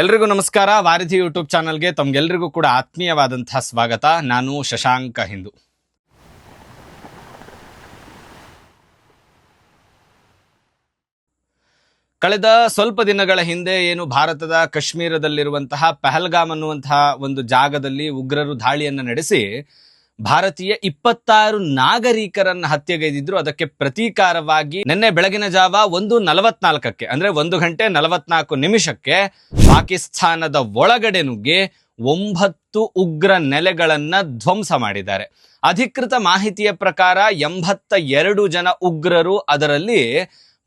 ಎಲ್ರಿಗೂ ನಮಸ್ಕಾರ. ವಾರಧಿ ಯೂಟ್ಯೂಬ್ ಚಾನಲ್ಗೆ ತಮ್ಗೆಲ್ರಿಗೂ ಕೂಡ ಆತ್ಮೀಯವಾದಂತಹ ಸ್ವಾಗತ. ನಾನು ಶಶಾಂಕ ಹಿಂದೂ. ಕಳೆದ ಸ್ವಲ್ಪ ದಿನಗಳ ಹಿಂದೆ ಏನು ಭಾರತದ ಕಾಶ್ಮೀರದಲ್ಲಿರುವಂತಹ ಪೆಹಲ್ಗಾಮ್ ಅನ್ನುವಂತಹ ಒಂದು ಜಾಗದಲ್ಲಿ ಉಗ್ರರು ದಾಳಿಯನ್ನು ನಡೆಸಿ ಭಾರತೀಯ ಇಪ್ಪತ್ತಾರು ನಾಗರಿಕರನ್ನ ಹತ್ಯೆಗೈದಿದ್ರು. ಅದಕ್ಕೆ ಪ್ರತೀಕಾರವಾಗಿ ನಿನ್ನೆ ಬೆಳಗಿನ ಜಾವ ಒಂದು ನಲವತ್ನಾಲ್ಕಕ್ಕೆ, ಅಂದ್ರೆ ಒಂದು ಗಂಟೆ ನಲವತ್ನಾಲ್ಕು ನಿಮಿಷಕ್ಕೆ ಪಾಕಿಸ್ತಾನದ ಒಳಗಡೆ ನುಗ್ಗಿ ಒಂಬತ್ತು ಉಗ್ರ ನೆಲೆಗಳನ್ನ ಧ್ವಂಸ ಮಾಡಿದ್ದಾರೆ. ಅಧಿಕೃತ ಮಾಹಿತಿಯ ಪ್ರಕಾರ ಎಂಬತ್ತ ಎರಡು ಜನ ಉಗ್ರರು ಅದರಲ್ಲಿ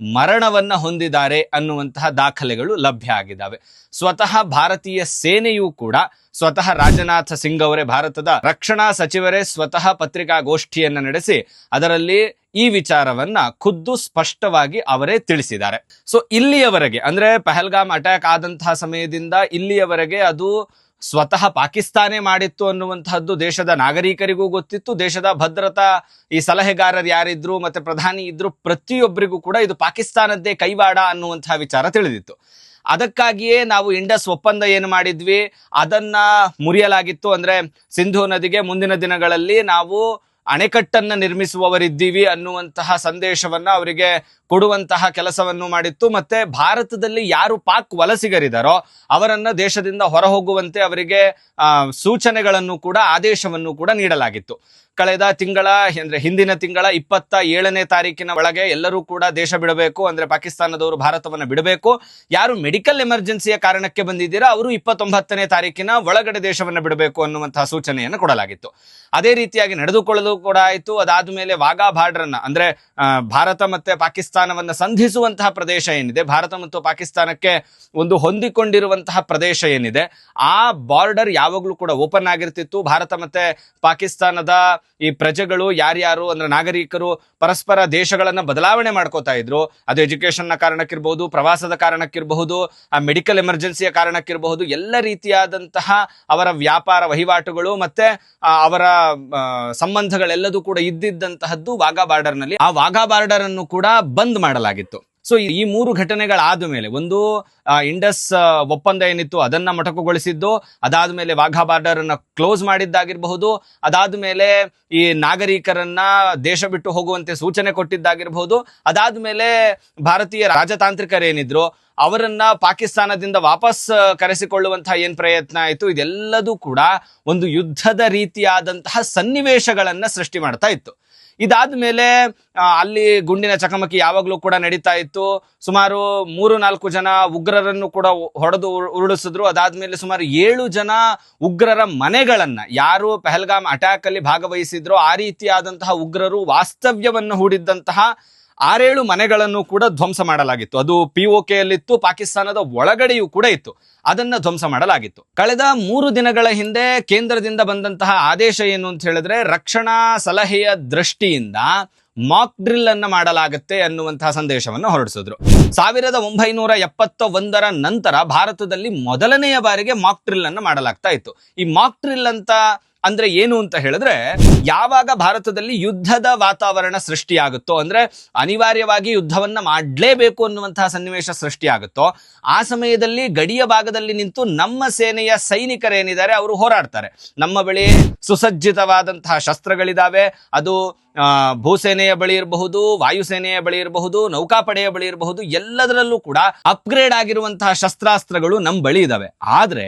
ಮರಣವನ್ನ ಹೊಂದಿದ್ದಾರೆ ಅನ್ನುವಂತಹ ದಾಖಲೆಗಳು ಲಭ್ಯ ಆಗಿದ್ದಾವೆ. ಸ್ವತಃ ಭಾರತೀಯ ಸೇನೆಯೂ ಕೂಡ, ಸ್ವತಃ ರಾಜನಾಥ ಸಿಂಗ್ ಅವರೇ ಭಾರತದ ರಕ್ಷಣಾ ಸಚಿವರೇ ಸ್ವತಃ ಪತ್ರಿಕಾಗೋಷ್ಠಿಯನ್ನ ನಡೆಸಿ, ಅದರಲ್ಲಿ ಈ ವಿಚಾರವನ್ನ ಖುದ್ದು ಸ್ಪಷ್ಟವಾಗಿ ಅವರೇ ತಿಳಿಸಿದ್ದಾರೆ. ಸೊ ಇಲ್ಲಿಯವರೆಗೆ, ಅಂದ್ರೆ ಪಹಲ್ಗಾಮ್ ಅಟ್ಯಾಕ್ ಆದಂತಹ ಸಮಯದಿಂದ ಇಲ್ಲಿಯವರೆಗೆ ಅದು ಸ್ವತಃ ಪಾಕಿಸ್ತಾನೇ ಮಾಡಿತ್ತು ಅನ್ನುವಂತಹದ್ದು ದೇಶದ ನಾಗರಿಕರಿಗೂ ಗೊತ್ತಿತ್ತು. ದೇಶದ ಭದ್ರತಾ, ಈ ಸಲಹೆಗಾರರು ಯಾರಿದ್ರು ಮತ್ತೆ ಪ್ರಧಾನಿ ಇದ್ರು ಪ್ರತಿಯೊಬ್ಬರಿಗೂ ಕೂಡ ಇದು ಪಾಕಿಸ್ತಾನದ್ದೇ ಕೈವಾಡ ಅನ್ನುವಂತಹ ವಿಚಾರ ತಿಳಿದಿತ್ತು. ಅದಕ್ಕಾಗಿಯೇ ನಾವು ಇಂಡಸ್ ಒಪ್ಪಂದ ಏನು ಮಾಡಿದ್ವಿ? ಅದನ್ನ ಮುರಿಯಲಾಗಿತ್ತು. ಅಂದ್ರೆ ಸಿಂಧು ನದಿಗೆ ಮುಂದಿನ ದಿನಗಳಲ್ಲಿ ನಾವು ಅಣೆಕಟ್ಟನ್ನ ನಿರ್ಮಿಸುವವರಿದ್ದೀವಿ ಅನ್ನುವಂತಹ ಸಂದೇಶವನ್ನ ಅವರಿಗೆ ಕೊಡುವಂತಹ ಕೆಲಸವನ್ನು ಮಾಡಿತ್ತು. ಮತ್ತೆ ಭಾರತದಲ್ಲಿ ಯಾರು ಪಾಕ್ ವಲಸಿಗರಿದಾರೋ ಅವರನ್ನ ದೇಶದಿಂದ ಹೊರಹೋಗುವಂತೆ ಅವರಿಗೆ ಸೂಚನೆಗಳನ್ನು ಕೂಡ, ಆದೇಶವನ್ನು ಕೂಡ ನೀಡಲಾಗಿತ್ತು. ಕಳೆದ ತಿಂಗಳ, ಅಂದ್ರೆ ಹಿಂದಿನ ತಿಂಗಳ ಇಪ್ಪತ್ತ ಏಳನೇ ತಾರೀಕಿನ ಒಳಗೆ ಎಲ್ಲರೂ ಕೂಡ ದೇಶ ಬಿಡಬೇಕು, ಅಂದ್ರೆ ಪಾಕಿಸ್ತಾನದವರು ಭಾರತವನ್ನು ಬಿಡಬೇಕು. ಯಾರು ಮೆಡಿಕಲ್ ಎಮರ್ಜೆನ್ಸಿಯ ಕಾರಣಕ್ಕೆ ಬಂದಿದ್ದೀರಾ, ಅವರು ಇಪ್ಪತ್ತೊಂಬತ್ತನೇ ತಾರೀಕಿನ ಒಳಗಡೆ ದೇಶವನ್ನು ಬಿಡಬೇಕು ಅನ್ನುವಂತಹ ಸೂಚನೆಯನ್ನು ಕೊಡಲಾಗಿತ್ತು. ಅದೇ ರೀತಿಯಾಗಿ ನಡೆದುಕೊಳ್ಳಲು ಕೂಡ ಆಯಿತು. ಅದಾದ ಮೇಲೆ ವಾಘಾ ಅನ್ನ ಅಂದ್ರೆ ಭಾರತ ಮತ್ತೆ ಪಾಕಿಸ್ತಾನವನ್ನ ಸಂಧಿಸುವಂತಹ ಪ್ರದೇಶ ಏನಿದೆ ಭಾರತ ಮತ್ತು ಪಾಕಿಸ್ತಾನಕ್ಕೆ ಒಂದು ಹೊಂದಿಕೊಂಡಿರುವಂತಹ ಪ್ರದೇಶ ಏನಿದೆ ಆ ಬಾರ್ಡರ್ ಯಾವಾಗಲೂ ಕೂಡ ಓಪನ್ ಆಗಿರ್ತಿತ್ತು. ಭಾರತ ಮತ್ತೆ ಪಾಕಿಸ್ತಾನದ ಈ ಪ್ರಜೆಗಳು ಯಾರ್ಯಾರು ಅಂದ್ರೆ ನಾಗರಿಕರು ಪರಸ್ಪರ ದೇಶಗಳನ್ನ ಬದಲಾವಣೆ ಮಾಡ್ಕೋತಾ ಇದ್ರು. ಅದು ನ ಕಾರಣಕ್ಕಿರ್ಬಹುದು ಪ್ರವಾಸದ ಕಾರಣಕ್ಕಿರಬಹುದು ಆ ಮೆಡಿಕಲ್ ಎಮರ್ಜೆನ್ಸಿಯ ಕಾರಣಕ್ಕಿರಬಹುದು ಎಲ್ಲ ರೀತಿಯಾದಂತಹ ಅವರ ವ್ಯಾಪಾರ ವಹಿವಾಟುಗಳು ಮತ್ತೆ ಅವರ ಆ, ಸಂಬಂಧಗಳೆಲ್ಲದೂ ಕೂಡ ಇದ್ದಿದ್ದಂತಹದ್ದು ವಾಘಾ ಬಾರ್ಡರ್ನಲ್ಲಿ ಆ ವಾಘಾ ಬಾರ್ಡರ್ ಅನ್ನು ಕೂಡ ಬಂದ್ ಮಾಡಲಾಗಿತ್ತು. ಸೊ ಈ ಮೂರು ಘಟನೆಗಳಾದ ಮೇಲೆ, ಒಂದು ಇಂಡಸ್ ಒಪ್ಪಂದ ಏನಿತ್ತು ಅದನ್ನ ಮೊಟಕುಗೊಳಿಸಿದ್ದು, ಅದಾದ ಮೇಲೆ ವಾಘಾ ಬಾರ್ಡರ್ ಅನ್ನ ಕ್ಲೋಸ್ ಮಾಡಿದ್ದಾಗಿರಬಹುದು, ಅದಾದ ಮೇಲೆ ಈ ನಾಗರಿಕರನ್ನ ದೇಶ ಬಿಟ್ಟು ಹೋಗುವಂತೆ ಸೂಚನೆ ಕೊಟ್ಟಿದ್ದಾಗಿರಬಹುದು, ಅದಾದ ಮೇಲೆ ಭಾರತೀಯ ರಾಜತಾಂತ್ರಿಕರೇನಿದ್ರು, ಅವರನ್ನ ಪಾಕಿಸ್ತಾನದಿಂದ ವಾಪಸ್ ಕರೆಸಿಕೊಳ್ಳುವಂತಹ ಏನ್ ಪ್ರಯತ್ನ ಆಯಿತು, ಇದೆಲ್ಲದೂ ಕೂಡ ಒಂದು ಯುದ್ಧದ ರೀತಿಯಾದಂತಹ ಸನ್ನಿವೇಶಗಳನ್ನ ಸೃಷ್ಟಿ ಮಾಡ್ತಾ ಇತ್ತು. ಇದಾದ ಮೇಲೆ ಅಲ್ಲಿ ಗುಂಡಿನ ಚಕಮಕಿ ಯಾವಾಗಲೂ ಕೂಡ ನಡೀತಾ ಇತ್ತು. ಸುಮಾರು ಮೂರು ನಾಲ್ಕು ಜನ ಉಗ್ರರನ್ನು ಕೂಡ ಹೊಡೆದು ಉರುಳಿಸಿದ್ರು. ಅದಾದ್ಮೇಲೆ ಸುಮಾರು ಏಳು ಜನ ಉಗ್ರರ ಮನೆಗಳನ್ನ, ಯಾರು ಪೆಹಲ್ಗಾಮ್ ಅಟ್ಯಾಕ್ ಅಲ್ಲಿ ಭಾಗವಹಿಸಿದ್ರು ಆ ರೀತಿಯಾದಂತಹ ಉಗ್ರರು ವಾಸ್ತವ್ಯವನ್ನು ಹೂಡಿದ್ದಂತಹ ಆರೇಳು ಮನೆಗಳನ್ನು ಕೂಡ ಧ್ವಂಸ ಮಾಡಲಾಗಿತ್ತು. ಅದು ಪಿ ಒ ಪಾಕಿಸ್ತಾನದ ಒಳಗಡೆಯೂ ಕೂಡ ಇತ್ತು. ಅದನ್ನ ಧ್ವಂಸ ಮಾಡಲಾಗಿತ್ತು. ಕಳೆದ ಮೂರು ದಿನಗಳ ಹಿಂದೆ ಕೇಂದ್ರದಿಂದ ಬಂದಂತಹ ಆದೇಶ ಏನು ಅಂತ ಹೇಳಿದ್ರೆ, ರಕ್ಷಣಾ ಸಲಹೆಯ ದೃಷ್ಟಿಯಿಂದ ಮಾಕ್ ಡ್ರಿಲ್ ಅನ್ನು ಮಾಡಲಾಗುತ್ತೆ ಅನ್ನುವಂತಹ ಸಂದೇಶವನ್ನು ಹೊರಡಿಸಿದ್ರು. ಸಾವಿರದ ಒಂಬೈನೂರ ಎಪ್ಪತ್ತ ಒಂದರ ನಂತರ ಭಾರತದಲ್ಲಿ ಮೊದಲನೆಯ ಬಾರಿಗೆ ಮಾಕ್ ಡ್ರಿಲ್ ಅನ್ನು ಮಾಡಲಾಗ್ತಾ ಇತ್ತು. ಈ ಮಾಕ್ ಡ್ರಿಲ್ ಅಂತ ಅಂದ್ರೆ ಏನು ಅಂತ ಹೇಳಿದ್ರೆ, ಯಾವಾಗ ಭಾರತದಲ್ಲಿ ಯುದ್ಧದ ವಾತಾವರಣ ಸೃಷ್ಟಿಯಾಗುತ್ತೋ, ಅಂದ್ರೆ ಅನಿವಾರ್ಯವಾಗಿ ಯುದ್ಧವನ್ನ ಮಾಡಲೇಬೇಕು ಅನ್ನುವಂತಹ ಸನ್ನಿವೇಶ ಸೃಷ್ಟಿಯಾಗುತ್ತೋ, ಆ ಸಮಯದಲ್ಲಿ ಗಡಿಯ ಭಾಗದಲ್ಲಿ ನಿಂತು ನಮ್ಮ ಸೇನೆಯ ಸೈನಿಕರೇನಿದ್ದಾರೆ ಅವರು ಹೋರಾಡ್ತಾರೆ. ನಮ್ಮ ಬಳಿ ಸುಸಜ್ಜಿತವಾದಂತಹ ಶಸ್ತ್ರಗಳಿದಾವೆ, ಅದು ಭೂಸೇನೆಯ ಬಳಿ ಇರಬಹುದು, ವಾಯುಸೇನೆಯ ಬಳಿ ಇರಬಹುದು, ನೌಕಾಪಡೆಯ ಬಳಿ ಇರಬಹುದು, ಎಲ್ಲದರಲ್ಲೂ ಕೂಡ ಅಪ್ಗ್ರೇಡ್ ಆಗಿರುವಂತಹ ಶಸ್ತ್ರಾಸ್ತ್ರಗಳು ನಮ್ಮ ಬಳಿ ಇದಾವೆ. ಆದ್ರೆ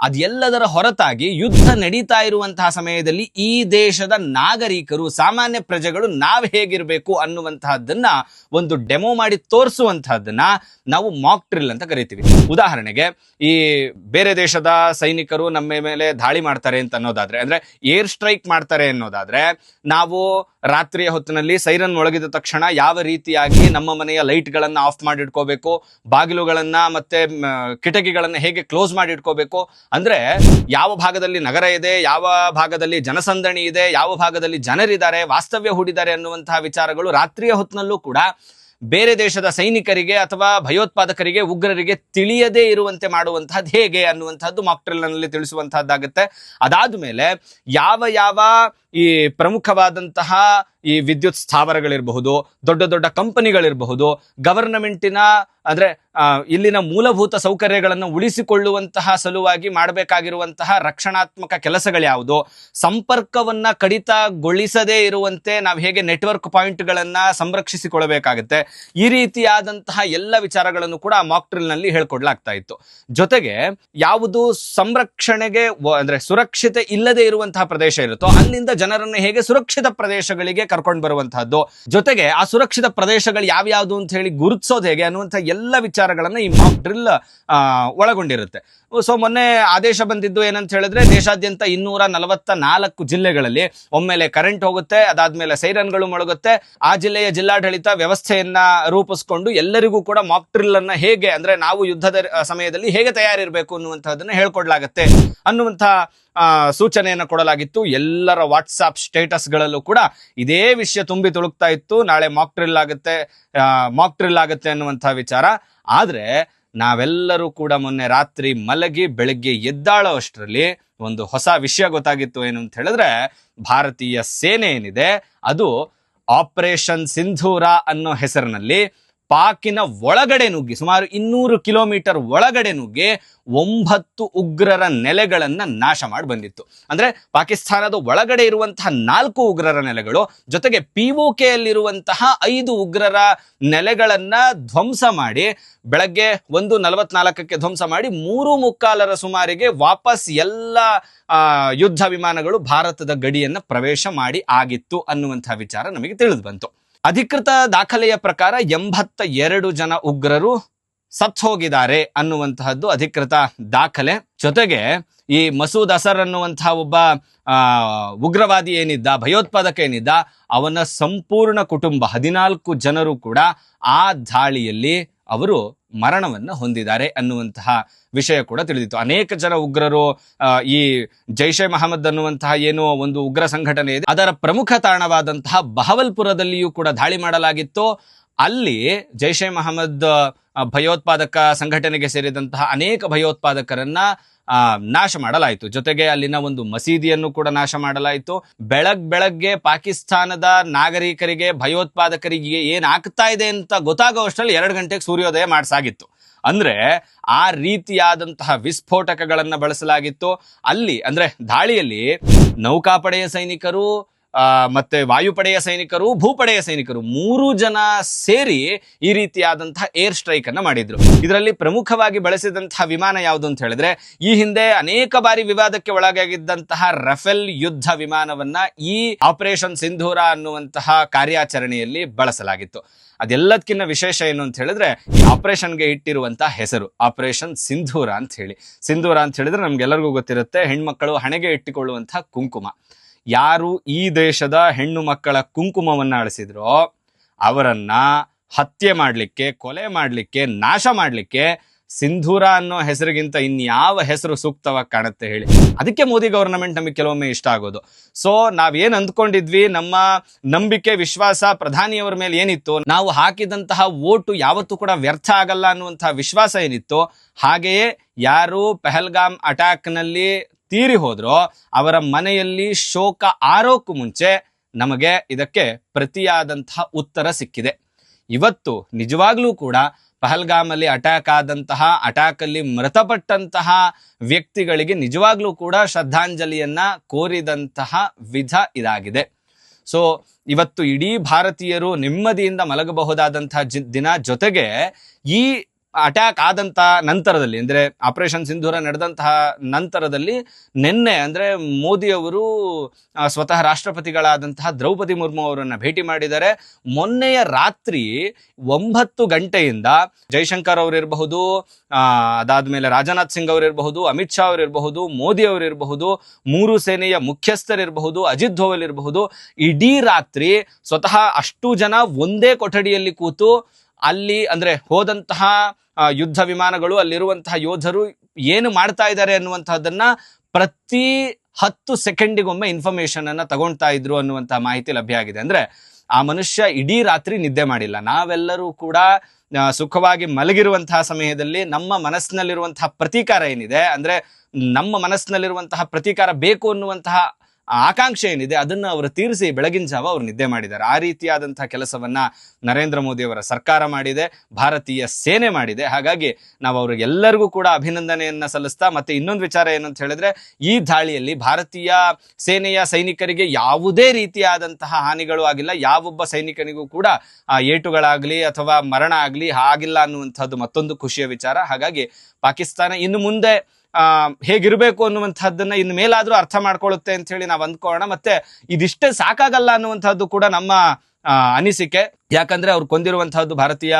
ಅದೆಲ್ಲದರ ಹೊರತಾಗಿ ಯುದ್ಧ ನಡೀತಾ ಇರುವಂತಹ ಸಮಯದಲ್ಲಿ ಈ ದೇಶದ ನಾಗರಿಕರು, ಸಾಮಾನ್ಯ ಪ್ರಜೆಗಳು ನಾವು ಹೇಗಿರಬೇಕು ಅನ್ನುವಂತಹದ್ದನ್ನ ಒಂದು ಡೆಮೋ ಮಾಡಿ ತೋರಿಸುವಂತಹದ್ದನ್ನ ನಾವು ಮಾಕ್ ಡ್ರಿಲ್ ಅಂತ ಕರಿತೀವಿ. ಉದಾಹರಣೆಗೆ, ಈ ಬೇರೆ ದೇಶದ ಸೈನಿಕರು ನಮ್ಮ ಮೇಲೆ ದಾಳಿ ಮಾಡ್ತಾರೆ ಅಂತ ಅನ್ನೋದಾದ್ರೆ, ಅಂದ್ರೆ ಏರ್ ಸ್ಟ್ರೈಕ್ ಮಾಡ್ತಾರೆ ಅನ್ನೋದಾದ್ರೆ, ನಾವು ರಾತ್ರಿಯ ಹೊತ್ತಿನಲ್ಲಿ ಸೈರನ್ ಒಳಗಿದ ತಕ್ಷಣ ಯಾವ ರೀತಿಯಾಗಿ ನಮ್ಮ ಮನೆಯ ಲೈಟ್ ಗಳನ್ನ ಆಫ್ ಮಾಡಿಟ್ಕೋಬೇಕು, ಬಾಗಿಲುಗಳನ್ನು ಮತ್ತೆ ಕಿಟಕಿಗಳನ್ನು ಹೇಗೆ ಕ್ಲೋಸ್ ಮಾಡಿ ಇಟ್ಕೋಬೇಕು ಅಂದ್ರೆ ಯಾವ ಭಾಗದಲ್ಲಿ ನಗರ ಇದೆ, ಯಾವ ಭಾಗದಲ್ಲಿ ಜನಸಂದಣಿ ಇದೆ, ಯಾವ ಭಾಗದಲ್ಲಿ ಜನರಿದ್ದಾರೆ, ವಾಸ್ತವ್ಯ ಹೂಡಿದ್ದಾರೆ ಅನ್ನುವಂತಹ ವಿಚಾರಗಳು ರಾತ್ರಿಯ ಹೊತ್ತಿನಲ್ಲೂ ಕೂಡ ಬೇರೆ ದೇಶದ ಸೈನಿಕರಿಗೆ ಅಥವಾ ಭಯೋತ್ಪಾದಕರಿಗೆ, ಉಗ್ರರಿಗೆ ತಿಳಿಯದೇ ಇರುವಂತೆ ಮಾಡುವಂತಹದ್ದು ಹೇಗೆ ಅನ್ನುವಂಥದ್ದು ಮಾಕ್ಟ್ರಿಲ್ನಲ್ಲಿ ತಿಳಿಸುವಂತಹದ್ದಾಗುತ್ತೆ. ಅದಾದ ಮೇಲೆ ಯಾವ ಯಾವ ಈ ಪ್ರಮುಖವಾದಂತಹ ಈ ವಿದ್ಯುತ್ ಸ್ಥಾವರಗಳಿರಬಹುದು, ದೊಡ್ಡ ದೊಡ್ಡ ಕಂಪನಿಗಳಿರಬಹುದು ಗವರ್ನಮೆಂಟಿನ ಅಂದ್ರೆ ಇಲ್ಲಿನ ಮೂಲಭೂತ ಸೌಕರ್ಯಗಳನ್ನು ಉಳಿಸಿಕೊಳ್ಳುವಂತಹ ಸಲುವಾಗಿ ಮಾಡಬೇಕಾಗಿರುವಂತಹ ರಕ್ಷಣಾತ್ಮಕ ಕೆಲಸಗಳು ಯಾವುದು ಸಂಪರ್ಕವನ್ನ ಕಡಿತಗೊಳಿಸದೇ ಇರುವಂತೆ ನಾವು ಹೇಗೆ ನೆಟ್ವರ್ಕ್ ಪಾಯಿಂಟ್ಗಳನ್ನು ಸಂರಕ್ಷಿಸಿಕೊಳ್ಳಬೇಕಾಗುತ್ತೆ. ಈ ರೀತಿಯಾದಂತಹ ಎಲ್ಲ ವಿಚಾರಗಳನ್ನು ಕೂಡ ಮಾಕ್ಟ್ರಿಲ್ನಲ್ಲಿ ಹೇಳ್ಕೊಡ್ಲಾಗ್ತಾ ಇತ್ತು. ಜೊತೆಗೆ ಯಾವುದು ಸಂರಕ್ಷಣೆಗೆ ಅಂದ್ರೆ ಸುರಕ್ಷತೆ ಇಲ್ಲದೆ ಇರುವಂತಹ ಪ್ರದೇಶ ಇರುತ್ತೋ, ಅಲ್ಲಿಂದ ಜನರನ್ನು ಹೇಗೆ ಸುರಕ್ಷಿತ ಪ್ರದೇಶಗಳಿಗೆ ಕರ್ಕೊಂಡು ಬರುವಂತಹದ್ದು. ಜೊತೆಗೆ ಆ ಸುರಕ್ಷಿತ ಪ್ರದೇಶಗಳು ಯಾವ್ಯಾವ್ದು ಅಂತ ಹೇಳಿ ಗುರುತಿಸೋದು ಹೇಗೆ ಅನ್ನುವಂಥ ಎಲ್ಲ ವಿಚಾರಗಳನ್ನ ಈ ಮಾಕ್ ಡ್ರಿಲ್ ಒಳಗೊಂಡಿರುತ್ತೆ. ಸೊ ಮೊನ್ನೆ ಆದೇಶ ಬಂದಿದ್ದು ಏನಂತ ಹೇಳಿದ್ರೆ ದೇಶಾದ್ಯಂತ ಇನ್ನೂರ ನಲವತ್ತ ನಾಲ್ಕು ಜಿಲ್ಲೆಗಳಲ್ಲಿ ಒಮ್ಮೆಲೆ ಕರೆಂಟ್ ಹೋಗುತ್ತೆ ಅದಾದ್ಮೇಲೆ ಸೈರನ್ಗಳು ಮೊಳಗುತ್ತೆ. ಆ ಜಿಲ್ಲೆಯ ಜಿಲ್ಲಾಡಳಿತ ವ್ಯವಸ್ಥೆಯನ್ನ ರೂಪಿಸ್ಕೊಂಡು ಎಲ್ಲರಿಗೂ ಕೂಡ ಮಾಕ್ ಡ್ರಿಲ್ ಅನ್ನ ಹೇಗೆ ಅಂದ್ರೆ ನಾವು ಯುದ್ಧದ ಸಮಯದಲ್ಲಿ ಹೇಗೆ ತಯಾರಿರಬೇಕು ಅನ್ನುವಂಥದ್ದನ್ನ ಹೇಳ್ಕೊಡ್ಲಾಗತ್ತೆ ಅನ್ನುವಂಥ ಆ, ಸೂಚನೆಯನ್ನು ಕೊಡಲಾಗಿತ್ತು. ಎಲ್ಲರ ವಾಟ್ಸಾಪ್ ಸ್ಟೇಟಸ್ಗಳಲ್ಲೂ ಕೂಡ ಇದೇ ವಿಷಯ ತುಂಬಿ ತುಳುಕ್ತಾ ಇತ್ತು. ನಾಳೆ ಮಾಕ್ ಡ್ರಿಲ್ ಆಗುತ್ತೆ ಮಾಕ್ ಡ್ರಿಲ್ ಆಗುತ್ತೆ ಅನ್ನುವಂಥ ವಿಚಾರ. ಆದ್ರೆ ನಾವೆಲ್ಲರೂ ಕೂಡ ಮೊನ್ನೆ ರಾತ್ರಿ ಮಲಗಿ ಬೆಳಗ್ಗೆ ಎದ್ದಾಳೋ ಅಷ್ಟರಲ್ಲಿ ಒಂದು ಹೊಸ ವಿಷಯ ಗೊತ್ತಾಗಿತ್ತು ಏನು ಅಂತ ಹೇಳಿದ್ರೆ ಭಾರತೀಯ ಸೇನೆ ಏನಿದೆ, ಅದು ಆಪರೇಷನ್ ಸಿಂಧೂರ ಅನ್ನೋ ಹೆಸರಿನಲ್ಲಿ ಪಾಕಿನ ಒಳಗಡೆ ನುಗ್ಗಿ, ಸುಮಾರು ಇನ್ನೂರು ಕಿಲೋಮೀಟರ್ ಒಳಗಡೆ ನುಗ್ಗಿ ಒಂಬತ್ತು ಉಗ್ರರ ನೆಲೆಗಳನ್ನ ನಾಶ ಮಾಡಿ ಬಂದಿತ್ತು. ಅಂದ್ರೆ ಪಾಕಿಸ್ತಾನದ ಒಳಗಡೆ ಇರುವಂತಹ ನಾಲ್ಕು ಉಗ್ರರ ನೆಲೆಗಳು, ಜೊತೆಗೆ ಪಿ ಕೆಯಲ್ಲಿರುವಂತಹ ಐದು ಉಗ್ರರ ನೆಲೆಗಳನ್ನ ಧ್ವಂಸ ಮಾಡಿ, ಬೆಳಗ್ಗೆ ಒಂದು ನಲವತ್ನಾಲ್ಕಕ್ಕೆ ಧ್ವಂಸ ಮಾಡಿ ಮೂರು ಮುಕ್ಕಾಲರ ಸುಮಾರಿಗೆ ವಾಪಸ್ ಎಲ್ಲ ಯುದ್ಧ ವಿಮಾನಗಳು ಭಾರತದ ಗಡಿಯನ್ನ ಪ್ರವೇಶ ಮಾಡಿ ಆಗಿತ್ತು ಅನ್ನುವಂತಹ ವಿಚಾರ ನಮಗೆ ತಿಳಿದು ಬಂತು. ಅಧಿಕೃತ ದಾಖಲೆಯ ಪ್ರಕಾರ ಎಂಬತ್ತ ಎರಡು ಜನ ಉಗ್ರರು ಸತ್ ಹೋಗಿದ್ದಾರೆ ಅನ್ನುವಂತಹದ್ದು ಅಧಿಕೃತ ದಾಖಲೆ. ಜೊತೆಗೆ ಈ ಮಸೂದ್ ಅಸರ್ ಅನ್ನುವಂತಹ ಒಬ್ಬ ಉಗ್ರವಾದಿ ಏನಿದ್ದ, ಭಯೋತ್ಪಾದಕ ಏನಿದ್ದ, ಅವನ ಸಂಪೂರ್ಣ ಕುಟುಂಬ ಹದಿನಾಲ್ಕು ಜನರು ಕೂಡ ಆ ದಾಳಿಯಲ್ಲಿ ಅವರು ಮರಣವನ್ನ ಹೊಂದಿದ್ದಾರೆ ಅನ್ನುವಂತಹ ವಿಷಯ ಕೂಡ ತಿಳಿದಿತ್ತು. ಅನೇಕ ಜನ ಉಗ್ರರು ಈ ಜೈಷೆ ಮಹಮ್ಮದ್ ಅನ್ನುವಂತಹ ಏನು ಒಂದು ಉಗ್ರ ಸಂಘಟನೆ ಇದೆ, ಅದರ ಪ್ರಮುಖ ತಾಣವಾದಂತಹ ಬಹವಲ್ಪುರದಲ್ಲಿಯೂ ಕೂಡ ದಾಳಿ ಮಾಡಲಾಗಿತ್ತು. ಅಲ್ಲಿ ಜೈಷೆ ಮಹಮ್ಮದ್ ಭಯೋತ್ಪಾದಕ ಸಂಘಟನೆಗೆ ಸೇರಿದಂತಹ ಅನೇಕ ಭಯೋತ್ಪಾದಕರನ್ನ ನಾಶ ಮಾಡಲಾಯಿತು. ಜೊತೆಗೆ ಅಲ್ಲಿನ ಒಂದು ಮಸೀದಿಯನ್ನು ಕೂಡ ನಾಶ ಮಾಡಲಾಯಿತು. ಬೆಳಗ್ ಬೆಳಗ್ಗೆ ಪಾಕಿಸ್ತಾನದ ನಾಗರಿಕರಿಗೆ, ಭಯೋತ್ಪಾದಕರಿಗೆ ಏನಾಗ್ತಾ ಇದೆ ಅಂತ ಗೊತ್ತಾಗೋ ಅಷ್ಟರಲ್ಲಿ ಎರಡು ಗಂಟೆಗೆ ಸೂರ್ಯೋದಯ ಮಾಡಿಸಾಗಿತ್ತು. ಅಂದ್ರೆ ಆ ರೀತಿಯಾದಂತಹ ವಿಸ್ಫೋಟಕಗಳನ್ನು ಬಳಸಲಾಗಿತ್ತು. ಅಲ್ಲಿ, ಅಂದ್ರೆ ದಾಳಿಯಲ್ಲಿ ನೌಕಾಪಡೆಯ ಸೈನಿಕರು ಮತ್ತೆ ವಾಯುಪಡೆಯ ಸೈನಿಕರು, ಭೂಪಡೆಯ ಸೈನಿಕರು ಮೂರು ಜನ ಸೇರಿ ಈ ರೀತಿಯಾದಂತಹ ಏರ್ ಸ್ಟ್ರೈಕ್ ಅನ್ನ ಮಾಡಿದ್ರು. ಇದರಲ್ಲಿ ಪ್ರಮುಖವಾಗಿ ಬಳಸಿದಂತಹ ವಿಮಾನ ಯಾವುದು ಅಂತ ಹೇಳಿದ್ರೆ, ಈ ಹಿಂದೆ ಅನೇಕ ಬಾರಿ ವಿವಾದಕ್ಕೆ ಒಳಗಾಗಿದ್ದಂತಹ ರಫೇಲ್ ಯುದ್ಧ ವಿಮಾನವನ್ನ ಈ ಆಪರೇಷನ್ ಸಿಂಧೂರ ಅನ್ನುವಂತಹ ಕಾರ್ಯಾಚರಣೆಯಲ್ಲಿ ಬಳಸಲಾಗಿತ್ತು. ಅದೆಲ್ಲದಕ್ಕಿಂತ ವಿಶೇಷ ಏನು ಅಂತ ಹೇಳಿದ್ರೆ, ಈ ಆಪರೇಷನ್ಗೆ ಇಟ್ಟಿರುವಂತಹ ಹೆಸರು, ಆಪರೇಷನ್ ಸಿಂಧೂರ ಅಂತ ಹೇಳಿ. ಸಿಂಧೂರ ಅಂತ ಹೇಳಿದ್ರೆ ನಮ್ಗೆಲ್ಲರಿಗೂ ಗೊತ್ತಿರುತ್ತೆ, ಹೆಣ್ಮಕ್ಕಳು ಹಣೆಗೆ ಇಟ್ಟುಕೊಳ್ಳುವಂತಹ ಕುಂಕುಮ. ಯಾರು ಈ ದೇಶದ ಹೆಣ್ಣು ಮಕ್ಕಳ ಕುಂಕುಮವನ್ನು ಅಳಿಸಿದ್ರೋ ಅವರನ್ನ ಹತ್ಯೆ ಮಾಡಲಿಕ್ಕೆ, ಕೊಲೆ ಮಾಡಲಿಕ್ಕೆ, ನಾಶ ಮಾಡಲಿಕ್ಕೆ ಸಿಂಧೂರ ಅನ್ನೋ ಹೆಸರಿಗಿಂತ ಇನ್ಯಾವ ಹೆಸರು ಸೂಕ್ತವಾಗಿ ಕಾಣುತ್ತೆ ಹೇಳಿ. ಅದಕ್ಕೆ ಮೋದಿ ಗವರ್ನಮೆಂಟ್ ನಮಗೆ ಕೆಲವೊಮ್ಮೆ ಇಷ್ಟ ಆಗೋದು. ಸೊ ನಾವೇನು ಅಂದ್ಕೊಂಡಿದ್ವಿ, ನಮ್ಮ ನಂಬಿಕೆ, ವಿಶ್ವಾಸ ಪ್ರಧಾನಿಯವರ ಮೇಲೆ ಏನಿತ್ತು, ನಾವು ಹಾಕಿದಂತಹ ಓಟು ಯಾವತ್ತೂ ಕೂಡ ವ್ಯರ್ಥ ಆಗಲ್ಲ ಅನ್ನುವಂತಹ ವಿಶ್ವಾಸ ಏನಿತ್ತು, ಹಾಗೆಯೇ ಯಾರು ಪೆಹಲ್ಗಾಮ್ ಅಟ್ಯಾಕ್ನಲ್ಲಿ ತೀರಿ ಹೋದ್ರೋ ಅವರ ಮನೆಯಲ್ಲಿ ಶೋಕ ಆರೋಕು ಮುಂಚೆ ನಮಗೆ ಇದಕ್ಕೆ ಪ್ರತಿಯಾದಂತಹ ಉತ್ತರ ಸಿಕ್ಕಿದೆ. ಇವತ್ತು ನಿಜವಾಗ್ಲೂ ಕೂಡ ಪಹಲ್ಗಾಮಲ್ಲಿ ಅಟ್ಯಾಕ್ ಆದಂತಹ ಅಟ್ಯಾಕ್ ಅಲ್ಲಿ ಮೃತಪಟ್ಟಂತಹ ವ್ಯಕ್ತಿಗಳಿಗೆ ನಿಜವಾಗ್ಲೂ ಕೂಡ ಶ್ರದ್ಧಾಂಜಲಿಯನ್ನ ಕೋರಿದಂತಹ ವಿಧ ಇದಾಗಿದೆ. ಸೊ ಇವತ್ತು ಇಡೀ ಭಾರತೀಯರು ನೆಮ್ಮದಿಯಿಂದ ಮಲಗಬಹುದಾದಂತಹ ದಿನ ಜೊತೆಗೆ ಈ ಅಟ್ಯಾಕ್ ಆದಂತ ನಂತರದಲ್ಲಿ, ಅಂದ್ರೆ ಆಪರೇಷನ್ ಸಿಂಧೂರ ನಡೆದಂತಹ ನಂತರದಲ್ಲಿ ನಿನ್ನೆ, ಅಂದ್ರೆ ಮೋದಿ ಅವರು ಸ್ವತಃ ರಾಷ್ಟ್ರಪತಿಗಳಾದಂತಹ ದ್ರೌಪದಿ ಮುರ್ಮು ಅವರನ್ನ ಭೇಟಿ ಮಾಡಿದ್ದಾರೆ. ಮೊನ್ನೆಯ ರಾತ್ರಿ ಒಂಬತ್ತು ಗಂಟೆಯಿಂದ ಜೈಶಂಕರ್ ಅವರಿರಬಹುದು ಇರಬಹುದು ಅದಾದ್ಮೇಲೆ ರಾಜನಾಥ್ ಸಿಂಗ್ ಅವರಿರಬಹುದು ಅಮಿತ್ ಶಾ ಅವರಿರಬಹುದು ಮೋದಿ ಅವರಿರಬಹುದು ಮೂರು ಸೇನೆಯ ಮುಖ್ಯಸ್ಥರಿರಬಹುದು ಅಜಿತ್ ಧೋವಲ್ ಇರಬಹುದು, ಇಡೀ ರಾತ್ರಿ ಸ್ವತಃ ಅಷ್ಟು ಜನ ಒಂದೇ ಕೊಠಡಿಯಲ್ಲಿ ಕೂತು ಅಲ್ಲಿ ಅಂದ್ರೆ ಹೋದಂತಹ ಯುದ್ಧ ವಿಮಾನಗಳು ಅಲ್ಲಿರುವಂತಹ ಯೋಧರು ಏನು ಮಾಡ್ತಾ ಇದ್ದಾರೆ ಅನ್ನುವಂತಹದ್ದನ್ನ ಪ್ರತಿ ಹತ್ತು ಸೆಕೆಂಡಿಗೊಮ್ಮೆ ಇನ್ಫಾರ್ಮೇಶನ್ ಅನ್ನ ತಗೊಳ್ತಾ ಇದ್ರು ಅನ್ನುವಂತಹ ಮಾಹಿತಿ ಲಭ್ಯ ಆಗಿದೆ. ಅಂದ್ರೆ ಆ ಮನುಷ್ಯ ಇಡೀ ರಾತ್ರಿ ನಿದ್ದೆ ಮಾಡಿಲ್ಲ. ನಾವೆಲ್ಲರೂ ಕೂಡ ಸುಖವಾಗಿ ಮಲಗಿರುವಂತಹ ಸಮಯದಲ್ಲಿ ನಮ್ಮ ಮನಸ್ಸಿನಲ್ಲಿರುವಂತಹ ಪ್ರತೀಕಾರ ಏನಿದೆ, ಅಂದ್ರೆ ನಮ್ಮ ಮನಸ್ಸಿನಲ್ಲಿರುವಂತಹ ಪ್ರತೀಕಾರ ಬೇಕು ಅನ್ನುವಂತಹ ಆಕಾಂಕ್ಷೆ ಏನಿದೆ ಅದನ್ನು ಅವರು ತೀರಿಸಿ ಬೆಳಗಿನ ಜಾವ ಅವರು ನಿದ್ದೆ ಮಾಡಿದ್ದಾರೆ. ಆ ರೀತಿಯಾದಂಥ ಕೆಲಸವನ್ನ ನರೇಂದ್ರ ಮೋದಿ ಅವರ ಸರ್ಕಾರ ಮಾಡಿದೆ ಭಾರತೀಯ ಸೇನೆ ಮಾಡಿದೆ. ಹಾಗಾಗಿ ನಾವು ಅವರಿಗೆಲ್ಲರಿಗೂ ಕೂಡ ಅಭಿನಂದನೆಯನ್ನ ಸಲ್ಲಿಸ್ತಾ ಮತ್ತೆ ಇನ್ನೊಂದು ವಿಚಾರ ಏನಂತ ಹೇಳಿದ್ರೆ ಈ ದಾಳಿಯಲ್ಲಿ ಭಾರತೀಯ ಸೇನೆಯ ಸೈನಿಕರಿಗೆ ಯಾವುದೇ ರೀತಿಯಾದಂತಹ ಹಾನಿಗಳು ಆಗಿಲ್ಲ. ಯಾವೊಬ್ಬ ಸೈನಿಕನಿಗೂ ಕೂಡ ಆ, ಏಟುಗಳಾಗಲಿ ಅಥವಾ ಮರಣ ಆಗಲಿ ಆಗಿಲ್ಲ ಅನ್ನುವಂಥದ್ದು ಮತ್ತೊಂದು ಖುಷಿಯ ವಿಚಾರ. ಹಾಗಾಗಿ ಪಾಕಿಸ್ತಾನ ಇನ್ನು ಮುಂದೆ ಹೇಗಿರಬೇಕು ಅನ್ನುವಂಥದ್ದನ್ನ ಇನ್ನು ಮೇಲಾದ್ರೂ ಅರ್ಥ ಮಾಡ್ಕೊಳ್ಳುತ್ತೆ ಅಂತ ಹೇಳಿ ನಾವು ಅಂದ್ಕೊಳ್ಳೋಣ. ಮತ್ತೆ ಇದಿಷ್ಟೇ ಸಾಕಾಗಲ್ಲ ಅನ್ನುವಂಥದ್ದು ಕೂಡ ನಮ್ಮ ಅನಿಸಿಕೆ. ಯಾಕಂದ್ರೆ ಅವ್ರು ಕೊಂದಿರುವಂತಹದ್ದು ಭಾರತೀಯ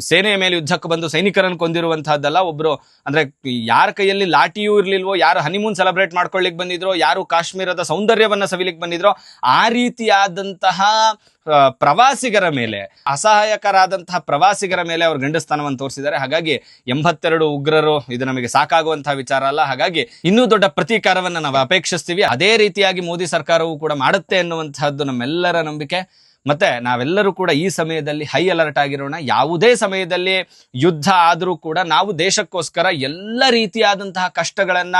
ಸೇನೆಯ ಮೇಲೆ ಯುದ್ಧಕ್ಕೆ ಬಂದು ಸೈನಿಕರನ್ನು ಕೊಂದಿರುವಂತಹದ್ದಲ್ಲ ಒಬ್ರು ಅಂದ್ರೆ ಯಾರ ಕೈಯಲ್ಲಿ ಲಾಠಿಯೂ ಇರ್ಲಿಲ್ವೋ, ಯಾರು ಹನಿಮೂನ್ ಸೆಲೆಬ್ರೇಟ್ ಮಾಡ್ಕೊಳ್ಳಿಕ್ ಬಂದಿದ್ರೋ, ಯಾರು ಕಾಶ್ಮೀರದ ಸೌಂದರ್ಯವನ್ನ ಸವಿಲಿಕ್ಕೆ ಬಂದಿದ್ರೋ, ಆ ರೀತಿಯಾದಂತಹ ಪ್ರವಾಸಿಗರ ಮೇಲೆ, ಅಸಹಾಯಕರಾದಂತಹ ಪ್ರವಾಸಿಗರ ಮೇಲೆ ಅವ್ರು ಗಂಡಸ್ಥಾನವನ್ನು ತೋರಿಸಿದ್ದಾರೆ. ಹಾಗಾಗಿ ಎಂಬತ್ತೆರಡು ಉಗ್ರರು ಇದು ನಮಗೆ ಸಾಕಾಗುವಂತಹ ವಿಚಾರ ಅಲ್ಲ. ಹಾಗಾಗಿ ಇನ್ನೂ ದೊಡ್ಡ ಪ್ರತೀಕಾರವನ್ನು ನಾವು ಅಪೇಕ್ಷಿಸ್ತೀವಿ. ಅದೇ ರೀತಿಯಾಗಿ ಮೋದಿ ಸರ್ಕಾರವು ಕೂಡ ಮಾಡುತ್ತೆ ಎನ್ನುವಂತಹದ್ದು ನಮ್ಮೆಲ್ಲರ ನಂಬಿಕೆ. ಮತ್ತೆ ನಾವೆಲ್ಲರೂ ಕೂಡ ಈ ಸಮಯದಲ್ಲಿ ಹೈ ಅಲರ್ಟ್ ಆಗಿರೋಣ. ಯಾವುದೇ ಸಮಯದಲ್ಲಿ ಯುದ್ಧ ಆದರೂ ಕೂಡ ನಾವು ದೇಶಕ್ಕೋಸ್ಕರ ಎಲ್ಲ ರೀತಿಯಾದಂತಹ ಕಷ್ಟಗಳನ್ನ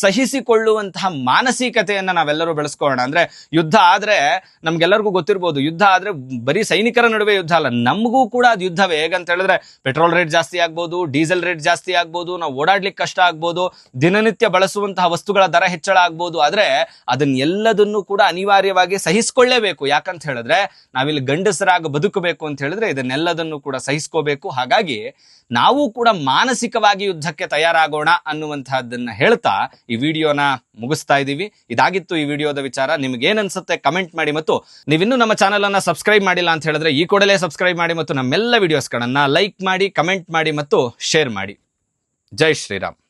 ಸಹಿಸಿಕೊಳ್ಳುವಂತಹ ಮಾನಸಿಕತೆಯನ್ನ ನಾವೆಲ್ಲರೂ ಬೆಳೆಸ್ಕೊಳ್ಳೋಣ. ಅಂದ್ರೆ ಯುದ್ಧ ಆದ್ರೆ ನಮ್ಗೆಲ್ಲರಿಗೂ ಗೊತ್ತಿರ್ಬೋದು, ಯುದ್ಧ ಆದ್ರೆ ಬರೀ ಸೈನಿಕರ ನಡುವೆ ಯುದ್ಧ ಅಲ್ಲ, ನಮಗೂ ಕೂಡ ಅದು ಯುದ್ಧವೇ ಹೇಗಂತ ಹೇಳಿದ್ರೆ ಪೆಟ್ರೋಲ್ ರೇಟ್ ಜಾಸ್ತಿ ಆಗ್ಬೋದು, ಡೀಸೆಲ್ ರೇಟ್ ಜಾಸ್ತಿ ಆಗ್ಬೋದು, ನಾವು ಓಡಾಡ್ಲಿಕ್ಕೆ ಕಷ್ಟ ಆಗ್ಬೋದು, ದಿನನಿತ್ಯ ಬಳಸುವಂತಹ ವಸ್ತುಗಳ ದರ ಹೆಚ್ಚಳ ಆಗ್ಬೋದು, ಆದ್ರೆ ಅದನ್ನೆಲ್ಲದನ್ನು ಕೂಡ ಅನಿವಾರ್ಯವಾಗಿ ಸಹಿಸಿಕೊಳ್ಳೇಬೇಕು. ಯಾಕಂತ ಹೇಳಿದ್ರೆ ನಾವಿಲ್ಲಿ ಗಂಡಸರಾಗ ಬದುಕಬೇಕು ಅಂತ ಹೇಳಿದ್ರೆ ಇದನ್ನೆಲ್ಲದನ್ನು ಕೂಡ ಸಹಿಸ್ಕೋಬೇಕು. ಹಾಗಾಗಿ ನಾವು ಕೂಡ ಮಾನಸಿಕವಾಗಿ ಯುದ್ಧಕ್ಕೆ ತಯಾರಾಗೋಣ ಅನ್ನುವಂತಹದ್ದನ್ನ ಹೇಳ್ತಾ ಈ ವಿಡಿಯೋನ ಮುಗಿಸ್ತಾ ಇದ್ದೀವಿ. ಇದಾಗಿತ್ತು ಈ ವಿಡಿಯೋದ ವಿಚಾರ. ನಿಮ್ಗೆ ಅನ್ಸುತ್ತೆ ಕಮೆಂಟ್ ಮಾಡಿ ಮತ್ತು ನೀವಿನ್ನೂ ನಮ್ಮ ಚಾನಲ್ ಅನ್ನ ಸಬ್ಸ್ಕ್ರೈಬ್ ಮಾಡಿಲ್ಲ ಅಂತ ಹೇಳಿದ್ರೆ ಈ ಕೂಡಲೇ ಸಬ್ಸ್ಕ್ರೈಬ್ ಮಾಡಿ ಮತ್ತು ನಮ್ಮೆಲ್ಲ ವಿಡಿಯೋಸ್ಗಳನ್ನ ಲೈಕ್ ಮಾಡಿ, ಕಮೆಂಟ್ ಮಾಡಿ ಮತ್ತು ಶೇರ್ ಮಾಡಿ. ಜೈ ಶ್ರೀರಾಮ್.